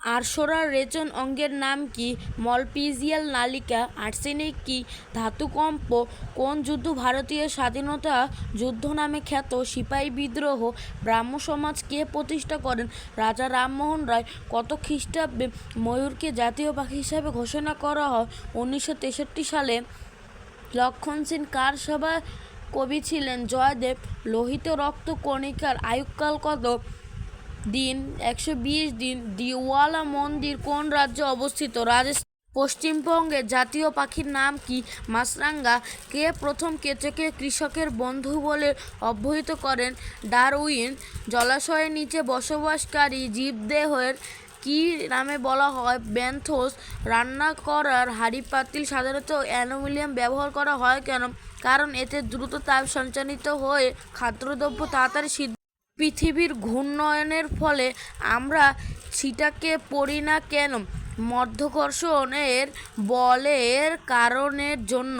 আরশোলার রেচন অঙ্গের নাম কি? মলপিজিয়াল নালিকা, আর্সেনিক কি? ধাতুকম্প কোন যুদ্ধ ভারতীয় স্বাধীনতা যুদ্ধ নামে খ্যাত? সিপাহি বিদ্রোহ ব্রাহ্ম সমাজ কে প্রতিষ্ঠা করেন? রাজা রামমোহন রায় কত খ্রিস্টাব্দে ময়ূরকে জাতীয় পাখি হিসাবে ঘোষণা করা হয়? উনিশশো তেষট্টি সালে লক্ষণ সেন কার সভায় কবি ছিলেন? জয়দেব, লোহিত রক্ত কণিকার আয়ুকাল কত? দিন, একশো বিশ দিন, দিওয়ালা মন্দির কোন রাজ্যে অবস্থিত? রাজস্থান পশ্চিমবঙ্গের জাতীয় পাখির নাম কি? মাছরাঙা, কে প্রথম কেঁচোকে কৃষকের বন্ধু বলে অভিহিত করেন? ডারউইন, জলাশয়ের নিচে বসবাসকারী জীবদেহের কি নামে বলা হয়? ব্যান্থোস, রান্না করার হাড়ি পাতিল সাধারণত অ্যালুমিনিয়াম ব্যবহার করা হয় কেন? কারণ এতে দ্রুত তাপ সঞ্চালিত হয়ে খাদ্যদ্রব্য তাড়াতাড়ি সিদ্ধ পৃথিবীর ঘূর্ণয়নের ফলে আমরা ছিটাকে পড়ি না কেন? মধ্যাকর্ষণের বলের কারণের জন্য।